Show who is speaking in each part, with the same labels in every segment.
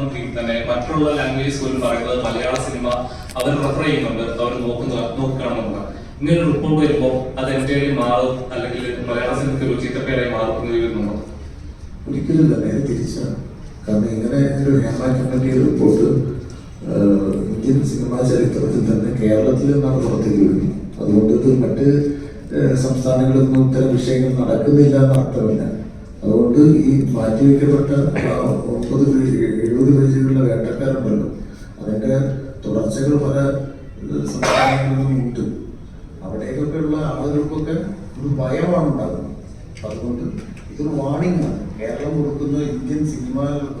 Speaker 1: നടന്നുകൊണ്ടിരിക്കും തന്നെ മറ്റുള്ള ലാംഗ്വേജസ് പോലും പറയുന്നത് മലയാള സിനിമ അവർ റെഫർ ചെയ്യുന്നുണ്ട്. അവർ നോക്കുന്ന നോക്കുകയാണെന്നുണ്ട് ഇങ്ങനെ ഒരു റിപ്പോർട്ട് വരുമ്പോൾ അത് എന്റെ മാറും അല്ലെങ്കിൽ മലയാള സിനിമയ്ക്ക് ഒരു ചീത്തപ്പേരായി മാറും
Speaker 2: ഒരിക്കലും നേരെ തിരിച്ചാണ്. കാരണം ഇങ്ങനെ ഒരു ഹേമ റിപ്പോർട്ട് ഇന്ത്യൻ സിനിമാ ചരിത്രത്തിൽ തന്നെ കേരളത്തിൽ നിന്നാണ് പുറത്തേക്ക് വരുന്നത്. അതുകൊണ്ട് ഇത് മറ്റ് സംസ്ഥാനങ്ങളിൽ നിന്നും ഇത്തരം വിഷയങ്ങൾ നടക്കുന്നില്ല എന്ന് അർത്ഥമില്ല. അതുകൊണ്ട് ഈ മാറ്റിവെക്കപ്പെട്ട മുപ്പത് എഴുപത് പേജുകളിലെ വേട്ടക്കാരുണ്ടല്ലോ. അതിന്റെ തുടർച്ചകൾ പല ആഹ്, സംസ്ഥാനങ്ങളിൽ നിന്നും ഉണ്ട്. അവിടേക്കൊക്കെ ഉള്ള ആളുകൾക്കൊക്കെ ഒരു ഭയമാണ് ഉണ്ടാകുന്നത്. അതുകൊണ്ട് ഇതൊരു വാണിംഗ് ആണ്. കേരളം കൊടുക്കുന്ന ഇന്ത്യൻ സിനിമ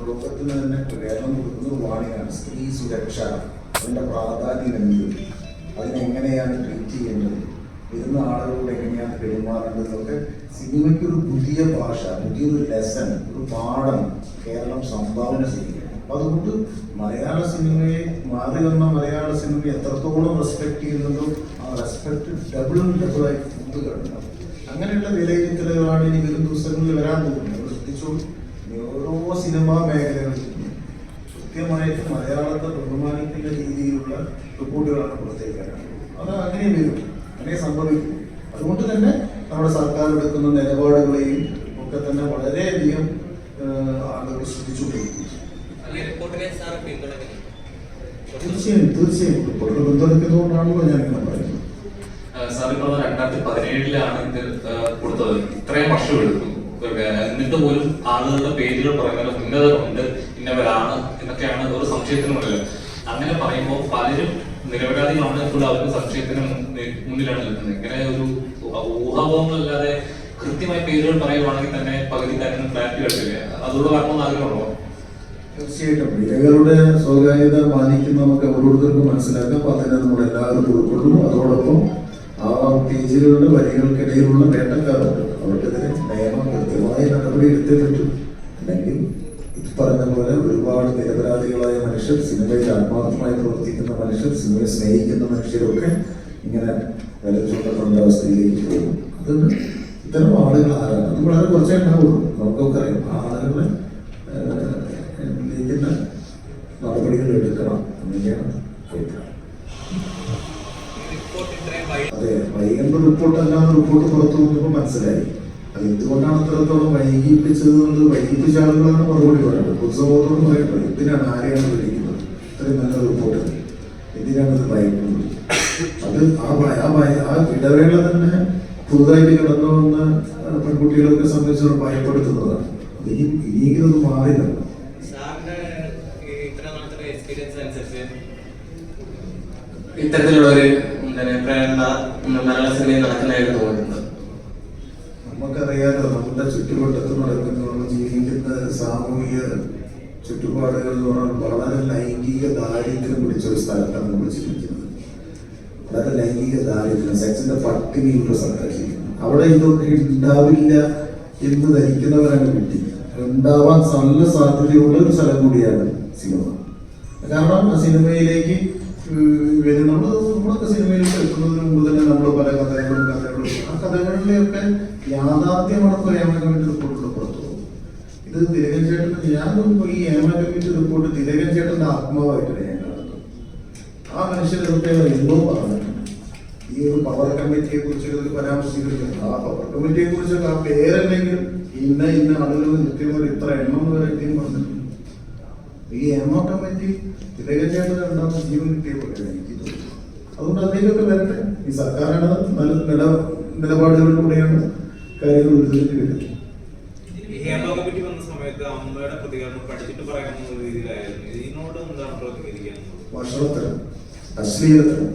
Speaker 2: ലോകത്തിന് തന്നെ കേരളം കൊടുക്കുന്ന വാണിംഗ് ആണ്. സ്ത്രീ സുരക്ഷ അതിന്റെ പ്രാധാന്യം എന്ത്? അതിനെങ്ങനെയാണ് ട്രീറ്റ് ചെയ്യേണ്ടത്? വരുന്ന ആളുകളോട് എങ്ങനെയാണ് പെരുമാറേണ്ടതൊക്കെ സിനിമയ്ക്ക് ഒരു പുതിയ ഭാഷ പുതിയൊരു ലെസൺ ഒരു പാഠം കേരളം സംഭാവന ചെയ്യുകയാണ് അപ്പൊ അതുകൊണ്ട് മലയാള സിനിമയെ മാറി വന്ന മലയാള സിനിമയെ എത്രത്തോളം റെസ്പെക്ട് ചെയ്യുന്നുണ്ടോ ആ റെസ്പെക്ട് ഡബിളും ഡബിളായി കൂടുകയാണ് അങ്ങനെയുള്ള വിലയിരുത്തലുകളാണ് ഇനി വരും ദിവസങ്ങളിൽ വരാൻ പോകുന്നത് ശ്രദ്ധിച്ചോളൂ. ഓരോ സിനിമാ മേഖലകളിൽ കൃത്യമായിട്ട് മലയാളത്തെ ബഹുമാനിക്കുന്ന രീതിയിലുള്ള റിപ്പോർട്ടുകളാണ് പുറത്തേക്ക് വരാൻ അത് അങ്ങനെ വരും. അങ്ങനെ സംഭവിക്കും അതുകൊണ്ട് തന്നെ നമ്മുടെ സർക്കാർ എടുക്കുന്ന നിലപാടുകളെയും ഒക്കെ തന്നെ വളരെയധികം ആളുകൾ ശ്രദ്ധിച്ചുകൊണ്ടിരിക്കും തീർച്ചയായും തീർച്ചയായും. റിപ്പോർട്ട് പിന്തുണയ്ക്കുന്നതുകൊണ്ടാണല്ലോ ഞാൻ ഇങ്ങനെ പറയുന്നത്.
Speaker 1: സാർ ഈ പറഞ്ഞ രണ്ടായിരത്തി പതിനേഴിലാണ് ഇത് കൊടുത്തത്. ഇത്രയും വർഷം എടുത്തു. ഇതൊക്കെ. എന്നിട്ട് പോലും ആളുകളുടെ പേരുകൾ പറയുന്നത് ഉന്നതരുണ്ട് ഇന്നവരാണ് എന്നൊക്കെയാണ് ഒരു സംശയത്തിനുള്ളത് അങ്ങനെ പറയുമ്പോൾ പലരും നിരപരാധികളാണ് ഇപ്പോൾ അവർക്ക് സംശയത്തിന് മുന്നിലാണ് നിൽക്കുന്നത്. ഇങ്ങനെ ഒരു ഊഹാപോഹങ്ങളല്ലാതെ കൃത്യമായി പേരുകൾ പറയുവാണെങ്കിൽ തന്നെ പകുതി കാര്യങ്ങൾ ക്ലാരിറ്റി കിട്ടില്ല അതുകൊണ്ട് പറഞ്ഞ ആഗ്രഹമുണ്ടോ?
Speaker 2: തീർച്ചയായിട്ടും. ഇരകളുടെ സ്വകാര്യത മാനിക്കുന്ന നമുക്ക് ഓരോരുത്തർക്കും മനസ്സിലാക്കാം. അപ്പൊ അതിനെ നമ്മൾ എല്ലാവരും ഉൾക്കൊള്ളും അതോടൊപ്പം ആ പേജുകളുടെ വരികൾക്കിടയിലുള്ള വേട്ടക്കാരുണ്ട് അവർക്കെതിരെ നിയമം കൃത്യമായ നടപടി എടുത്തേ പറ്റും. അല്ലെങ്കിൽ പറഞ്ഞ പോലെ ഒരുപാട് നിരപരാധികളായ മനുഷ്യർ സിനിമയിൽ ആത്മാർത്ഥമായി പ്രവർത്തിക്കുന്ന മനുഷ്യർ സിനിമയെ സ്നേഹിക്കുന്ന മനുഷ്യരൊക്കെ ഇങ്ങനെ വില ചൂണ്ടപ്പെട്ട അവസ്ഥയിലേക്ക് പോകും അതുകൊണ്ട് ഇത്തരം ആളുകൾ ആരാണ്? അത് വളരെ കുറച്ചേ ഉണ്ടാവുള്ളൂ. നമുക്കൊക്കെ അറിയാം. ആ ആളുകളെ ലീഗിന്റെ നടപടികൾ എടുക്കണം എന്നൊക്കെയാണ് അതെ വൈകുന്ന റിപ്പോർട്ട് അല്ലാതെ റിപ്പോർട്ട് പുറത്തു വന്നപ്പോൾ മനസ്സിലായി. അത് എന്തുകൊണ്ടാണ് അത്രത്തോളം വൈകിപ്പിച്ചത് എന്നുള്ളത്? വൈകിപ്പിച്ച ആളുകളാണ് മറുപടി പറയുന്നത് പൊതുസമൂഹത്തോട് പറയുന്നത് എന്തിനാണ്? ആരെയാണ് വിളിക്കുന്നത്? ഇത്രയും നല്ല റിപ്പോർട്ട് എന്തിനാണ് ഇത് ഭയക്കുന്നത് അത് ആ ഭയ ആ ഭയ ആ ഇടവേള തന്നെ പുതുതായിട്ട് കിടന്നു വന്ന പെൺകുട്ടികളൊക്കെ സംബന്ധിച്ച് ഭയപ്പെടുത്തുന്നതാണ്. ഇനി ഇനിയെങ്കിലും അത്
Speaker 3: ഈ
Speaker 4: ഇത്തരത്തിലുള്ള ഒരു പ്രേരണ മലയാള സിനിമയിൽ നടക്കുന്നതായിട്ട് തോന്നുന്നത്
Speaker 2: നമുക്കറിയാലോ നമ്മുടെ ചുറ്റുവട്ടത്ത് നടക്കുന്ന നമ്മൾ ജീവിക്കുന്ന സാമൂഹിക ചുറ്റുപാടുകൾ എന്ന് പറഞ്ഞാൽ വളരെ ലൈംഗിക ദാരിദ്ര്യം പിടിച്ച ഒരു സ്ഥലത്താണ് നമ്മൾ ജീവിക്കുന്നത്. വളരെ ലൈംഗിക ദാരിദ്ര്യം സെക്സിന്റെ പട്ടിണി സ്ഥലത്താണ് ജീവിക്കുന്നത് അവിടെ ഇതൊക്കെ ഉണ്ടാവില്ല എന്ന് ധരിക്കുന്നവരാണ് കിട്ടി. ഉണ്ടാവാൻ നല്ല സാധ്യതയുള്ള ഒരു സ്ഥലം കൂടിയാണ് സിനിമ. കാരണം ആ സിനിമയിലേക്ക് വരുന്നുണ്ട് നമ്മളൊക്കെ സിനിമയിലേക്ക് എത്തുന്നതിന് മുമ്പ് തന്നെ നമ്മൾ പല കഥകളും കഥകളും കഥകളിലെയൊക്കെ യാഥാർത്ഥ്യമാണെന്ന് പറയാൻ വേണ്ടി റിപ്പോർട്ടിൽ പുറത്തു ഇത് തിലകൻ ചേട്ടൻ ഞാൻ ഈ ഏമ കമ്മിറ്റി റിപ്പോർട്ട് തിലകൻ ചേട്ടന്റെ ആത്മാവായിട്ടാണ് ഞാൻ കാണുന്നത് ആ മനുഷ്യരൊക്കെ എന്തോ പറഞ്ഞിട്ടുണ്ട്. ഈ ഒരു പവർ കമ്മിറ്റിയെ കുറിച്ച് ഒരു പരാമർശിക്കുന്നുണ്ട് ആ പവർ കമ്മിറ്റിയെ കുറിച്ചൊക്കെ ആ പേരല്ലെങ്കിലും ഇന്ന ഇന്ന ആളുകൾ കൃത്യമായി ഇത്ര എണ്ണം വരെ എത്തിയും പറഞ്ഞിട്ടുണ്ട്. ഈ എം കമ്മിറ്റി കമ്മിറ്റി ചേട്ടൻ രണ്ടാമത് ജീവൻ കിട്ടിയ പോലെ അതുകൊണ്ട് അതിലേക്കൊക്കെ വരട്ടെ. ഈ സർക്കാരാണ് നല്ല നില നിലപാടുകളിലൂടെയാണ് കാര്യങ്ങൾ ഉയർത്തിട്ട് വരുന്നത് അശ്ലീലത്തരം.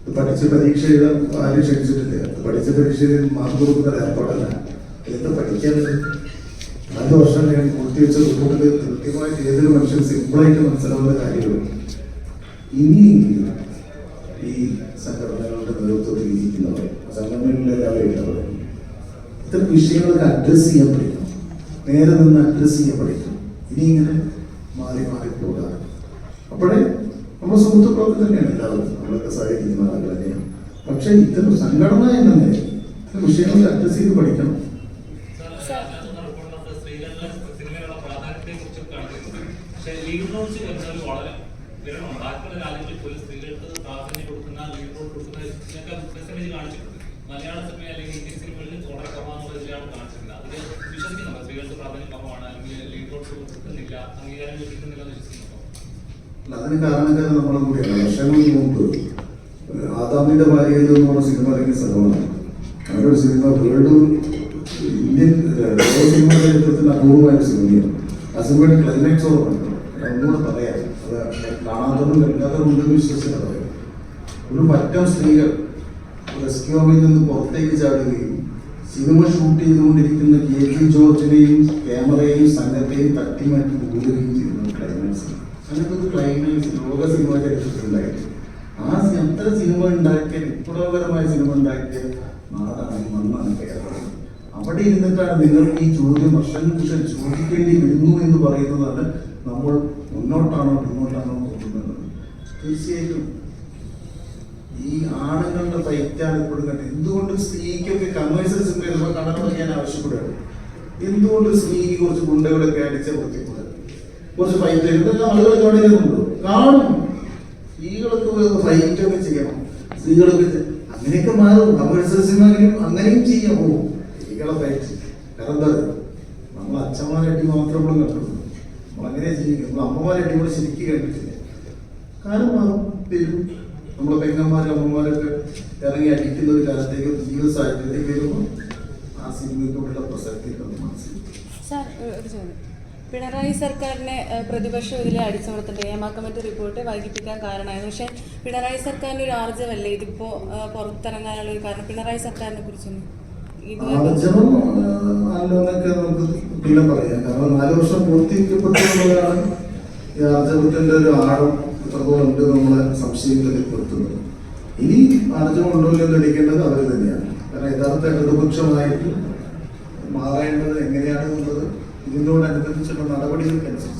Speaker 2: ഇത് പഠിച്ച് പരീക്ഷ എഴുതാൻ ആരും ക്ഷണിച്ചിട്ടില്ല. പഠിച്ച പരീക്ഷയിൽ മാർക്ക് കൊടുക്കുന്ന ഏർപ്പാടല്ല. എന്ത് പഠിക്കാനുള്ളത്? നാല് വർഷം ഞാൻ പൂർത്തിവെച്ച റിപ്പോർട്ടിൽ കൃത്യമായിട്ട് ഏതൊരു മനുഷ്യൻ സിമ്പിളായിട്ട് മനസ്സിലാവുന്ന കാര്യമാണ്. ഇനിയെങ്കിലും ഈ സംഘടനകളുടെ നേതൃത്വത്തിൽ ഇരിക്കുന്നവരെ സംഘടനകളിലെ ഇടപെടുന്നത് ഇത്തരം വിഷയങ്ങളൊക്കെ അഡ്രസ് ചെയ്യാൻ പഠിക്കണം നേരെ നിന്ന് അഡ്രസ് ചെയ്യാൻ പഠിക്കണം ഇനി ഇങ്ങനെ മാറി മാറി പോകാറ്. അപ്പോഴേ നമ്മുടെ സുഹൃത്തുക്കളൊക്കെ തന്നെയാണ് എല്ലാവരും. നമ്മളൊക്കെ സഹായിക്കുന്ന ആളുകൾ തന്നെയാണ്. പക്ഷേ ഇത്തരം സംഘടന എന്ന നിലയിൽ ഇത്തരം വിഷയങ്ങൾ അഡ്രസ് ചെയ്ത് പഠിക്കണം.
Speaker 1: സ്ത്രീകളുടെ പ്രാധാന്യത്തെ കുറിച്ച് കാണിക്കുന്നത് പക്ഷെ
Speaker 5: റോഡ്സ് വളരെ വിരളമാണ് ബാക്കിയുള്ള രാജ്യങ്ങളിൽ പോലും സ്ത്രീകൾക്ക് പ്രാധാന്യം കൊടുക്കുന്ന ലീഡ് റോഡ് കൊടുക്കുന്ന ഇതിനൊക്കെ പെർസെന്റേജ് മലയാള സിനിമ അല്ലെങ്കിൽ ഇന്ത്യൻ സിനിമകളിൽ വളരെ കുറവാണെന്നുള്ളതിലാണ് കാണിച്ചിട്ടുണ്ട് അതിൽ വിശ്വസിക്കുന്നുണ്ടോ. സ്ത്രീകൾക്ക് പ്രാധാന്യം കുറവാണ്. അല്ലെങ്കിൽ ലീഡ് റോഡ് കിട്ടുന്നില്ല അംഗീകാരം കിട്ടുന്നില്ല എന്ന് വിശ്വസിക്കുന്നുണ്ടോ?
Speaker 2: അതിന് കാരണക്കാരൻ നമ്മളെ കൂടിയാണ്. വർഷങ്ങൾക്ക് മുമ്പ് ആദാമിന്റെ ഭാര്യ എന്ന് പറഞ്ഞ സിനിമ ഇറങ്ങിയ സ്ഥലമാണ് അങ്ങനെ സിനിമ വേൾഡ് ഇന്ത്യൻ സിനിമ ചരിത്രത്തിൽ അപൂർവമായ സിനിമയാണ്. ആ സിനിമയുടെ ക്ലൈമാക്സ് ഓർമ്മ ഒന്നുകൂടെ പറയാം. കാണാത്തവരും കേൾക്കാത്തവരും ഉണ്ടെന്ന് പറയാം ഒരു പറ്റം സ്ത്രീകൾ റെസ്ക്യൂ ഹോമിൽ നിന്ന് പുറത്തേക്ക് ചാടുകയും സിനിമ ഷൂട്ട് ചെയ്തുകൊണ്ടിരിക്കുന്ന കെ ജി ജോർജിനെയും ക്യാമറയെയും സംഘത്തെയും തട്ടിമാറ്റി കൂടുകയും ചെയ്യുന്ന ക്ലൈമാക്സ് അങ്ങനത്തെ ഒരു ക്ലൈമാക്സ് ലോക സിനിമ ചരിത്രത്തിലുണ്ടായിരുന്നു ആ എത്ര സിനിമ ഉണ്ടാക്കിയ വിപ്ലവകരമായ സിനിമ ഉണ്ടാക്കിയ നാടാണ് മണ്ണാണ് കേരളം. അവിടെ ഇരുന്നിട്ടാണ് നിങ്ങൾ ഈ ചോദ്യം വർഷങ്ങൾക്ക് ശേഷം ചോദിക്കേണ്ടി വരുന്നു എന്ന് പറയുന്നതാണ് നമ്മൾ മുന്നോട്ടാണോ തീർച്ചയായിട്ടും ഈ ആണുങ്ങളുടെ ഫൈറ്റാണ് ഇപ്പോഴും കണ്ടത് എന്തുകൊണ്ട് സ്ത്രീക്കൊക്കെ കമേഴ്സ്യൽ സിനിമ ചിലപ്പോൾ കണ്ണട ഞാൻ ആവശ്യപ്പെടുകയാണ്? എന്തുകൊണ്ട് സ്ത്രീക്ക് കുറച്ച് ഗുണ്ടകളൊക്കെ അടിച്ച വൃത്തിക്കൂടെ കുറച്ച് ഫൈറ്റ് ഇതൊക്കെ ആളുകൾ കാണിക്കുന്നുണ്ടോ കാണും. സ്ത്രീകളൊക്കെ ഫൈറ്റൊക്കെ ചെയ്യണം. സ്ത്രീകളൊക്കെ അങ്ങനെയൊക്കെ മാറും. കമേഴ്സ്യൽ സിനിമ അങ്ങനെയും ചെയ്യാം. ഓ സ്ത്രീകളെ ഫൈറ്റ് കാരണം നമ്മൾ അച്ഛന്മാരെ അടി മാത്രം കണ്ടു നമ്മൾ അങ്ങനെ ജീവിക്കും നമ്മൾ അമ്മമാരെ അടി കൂടെ ശരിക്കും കണ്ടിട്ടില്ല. കാലം മാറും വരും നമ്മളെ പെങ്ങന്മാരും അമ്മമാരൊക്കെ ഇറങ്ങി അടിക്കുന്ന ഒരു കാലത്തേക്ക് ജീവിത സാഹചര്യത്തിലേക്ക് വരുമ്പോൾ ആ സിനിമയ്ക്കുള്ള പ്രസക്തി
Speaker 6: സാർ ഒരു ചോദ്യം പിണറായി സർക്കാരിനെ പ്രതിപക്ഷം ഇതിലെ അടിച്ചമർത്തേണ്ട ഏമാ കമ്മിറ്റി റിപ്പോർട്ട് വൈകിപ്പിക്കാൻ കാരണമായിരുന്നു പക്ഷേ പിണറായി സർക്കാരിന്റെ ഒരു ആർജവല്ലേ? ഇതിപ്പോ പുറത്തിറങ്ങാനുള്ള ഒരു കാരണം പിണറായി സർക്കാരിനെ കുറിച്ചൊന്നും
Speaker 2: ആർജവം അല്ലോന്നൊക്കെ നമുക്ക് പിന്നെ പറയാം. കാരണം നാല് വർഷം പൂർത്തീകരിക്കപ്പെട്ടുള്ളതാണ് ഈ ആർജവത്തിന്റെ ഒരു ആഴം. എത്രത്തോളം ഉണ്ട് നമ്മളെ സംശയങ്ങളിൽ പെടുത്തുന്നത് ഇനി ഉണ്ടോ എന്ന് തെളിയിക്കേണ്ടത് അവർ തന്നെയാണ്. കാരണം യഥാർത്ഥ ഇടതുപക്ഷമായിട്ട് മാറേണ്ടത് എങ്ങനെയാണ് എന്നുള്ളത് ഇതിനോടനുബന്ധിച്ചുള്ള നടപടികൾക്കനുസരിച്ച്